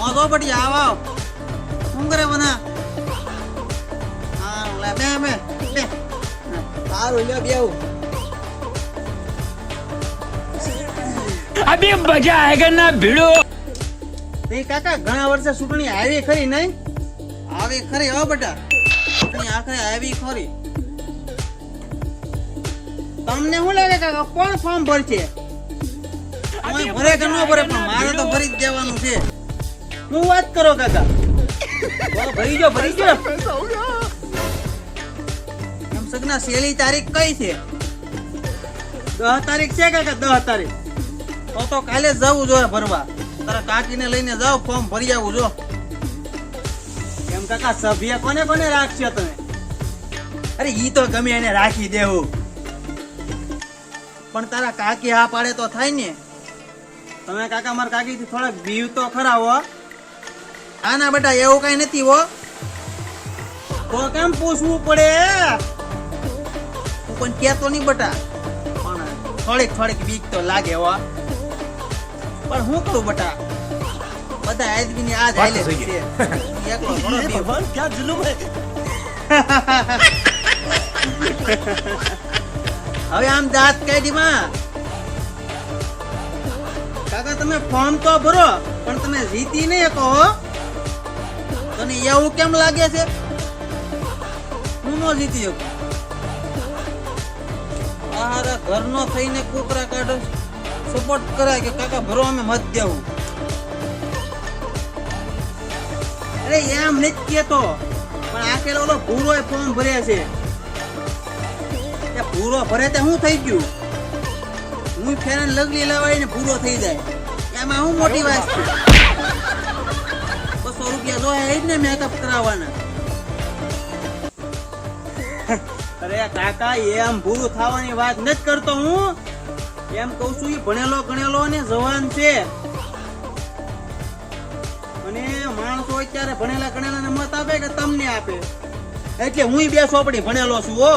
மோகோபடி ஆவா உங்குறவனா અભી મજા આયગા ના ભીડો. તે કાકા ઘણા વર્ષે ચૂંટણી આવી ખરી નહીં? આવી ખરી હવે બેટા. સુટણી આખરે આવી ખરી. તમને શું લાગે કાકા કોણ ફોર્મ ભરશે? ભરે કે ન ભરે પણ મારે તો ભરી જ દેવાનું છે. હું વાત કરો, કાકા? ભરી જો ભરી જો એમ સગના સેલી તારીખ કઈ છે? દહ તારીખ છે, કાકા, દહ તારીખ. તો તો કાલે જવું જોઈએ ભરવા. તારા કાકીને લઈને જાઓ, ફોર્મ ભરી આવું, જો. એમ કાકા, સભ્ય કોને કોને રાખશે તમે? અરે, ઈ તો ગમે એને રાખી દેવું. પણ તારા કાકી હા પાડે તો થાય ને. તમે કાકા, મારા કાકી થી થોડાક બીવ તો ખરા હો. હા ના બેટા એવું કઈ નથી હો. તો કેમ પૂછવું પડે? હું પણ કહેતો નહીં બેટા. પણ થોડીક થોડીક બીક તો લાગે હો. પણ હું કરું બેટા? બધા આજમી ની આજ હાલે છે. ભગવાન ક્યાં જુલુમ હે હવે આમ દાંત કાઢી માં. કાકા તમે ફોર્મ તો ભરો પણ તમે જીતી નહીં કહો તને એવું કેમ લાગે છે? હું નો જીતી શકું. આહારા ઘરનો થઈને કોકરા કાઢો સપોર્ટ કરાય કે કાકા ભરો, અમે મત દેવું. અરે, એમ નથી કેતો. પણ આખેલો ઓલો પૂરો ફોર્મ ભરે છે. પૂરો ભરે તે શું થઈ ગયું? હું ફેરન લગલી ને પૂરો થઈ જાય. એમાં હું મોટી વાત છે? બસો રૂપિયા જોયા એ જ ને મેકઅપ કરાવવાના અરે કાકા એમ પૂરું થવાની વાત નથી કરતો હું. એમ કઉ છું એ ભણેલો ગણેલો ને જવાન છે. અને માણસો અત્યારે ભણેલા ગણેલા ને મત આપે કે તમને આપે. એટલે હું બે સોપડી ભણેલો છું, હો.